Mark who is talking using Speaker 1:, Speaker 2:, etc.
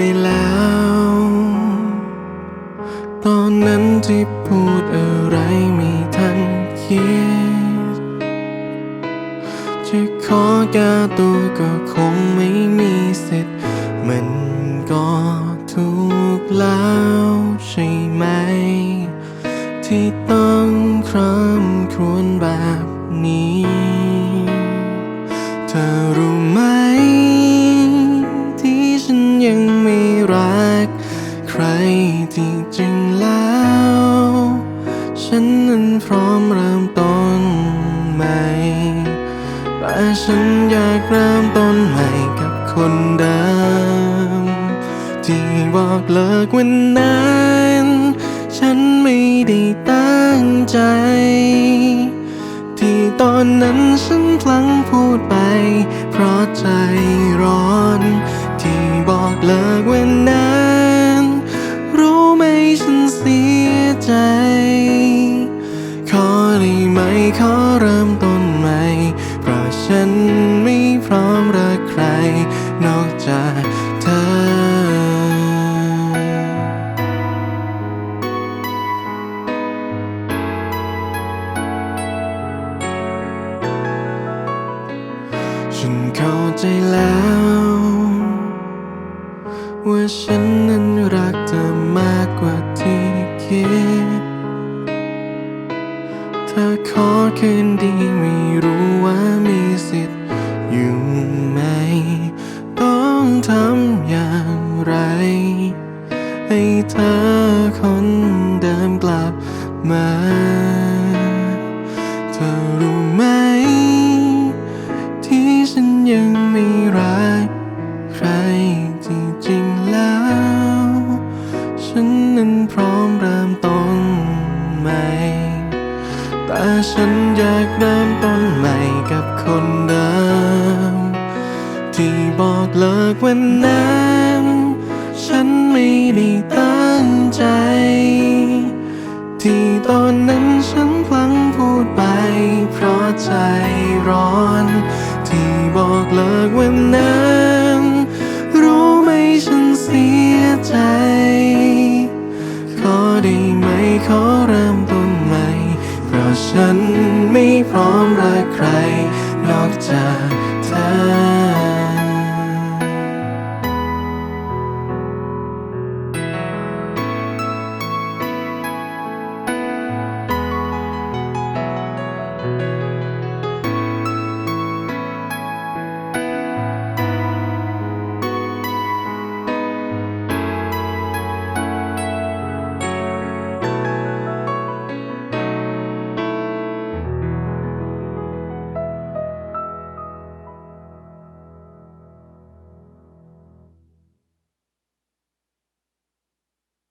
Speaker 1: ไปแล้ว ตอนนั้นที่พูดอะไรมีทันคิด จะขอแก้ตัวก็คงไม่มีสิทธิ์มันก็ถูกแล้วใช่ไหม ที่ต้องคร่ำครวญแบบนี้ เธอรู้ไหม ที่ฉันยัง ร้อมเริ่มต้นใหม่ แต่ฉันอยากเริ่มต้นใหม่กับคนเดิม ที่บอกเลิกวันนั้น ฉันไม่ได้ตั้งใจ ที่ตอนนั้นฉันพลั้งพูดไป เพราะใจร้อน ที่บอกเลิกวันนั้น รู้ไหมฉันเสียใจ ขอเริ่มต้นใหม่ เพราะฉันไม่พร้อมรักใคร นอกจากเธอฉันเข้าใจแล้ว ว่าฉันนั้นรักเธอมาก คืนดีไม่รู้ว่ามีสิทธิ์อยู่ไหม ต้องทำอย่างไร ให้เธอคนเดิมกลับมา เธอรู้ไหม ที่ฉันยังไม่ อยากเริ่มต้นใหม่กับคนเดิม ที่บอกเลิกวันนั้นฉันไม่ได้ตั้งใจ ที่ตอนนั้นฉันพลั้งพูดไป เพราะใจร้อน ที่บอกเลิกวันนั้นรู้ไหมฉันเสียใจ ขอได้ไหมขอเริ่มต้นใหม่ เพราะฉัน ไม่พร้อมรักใคร นอกจากเธอ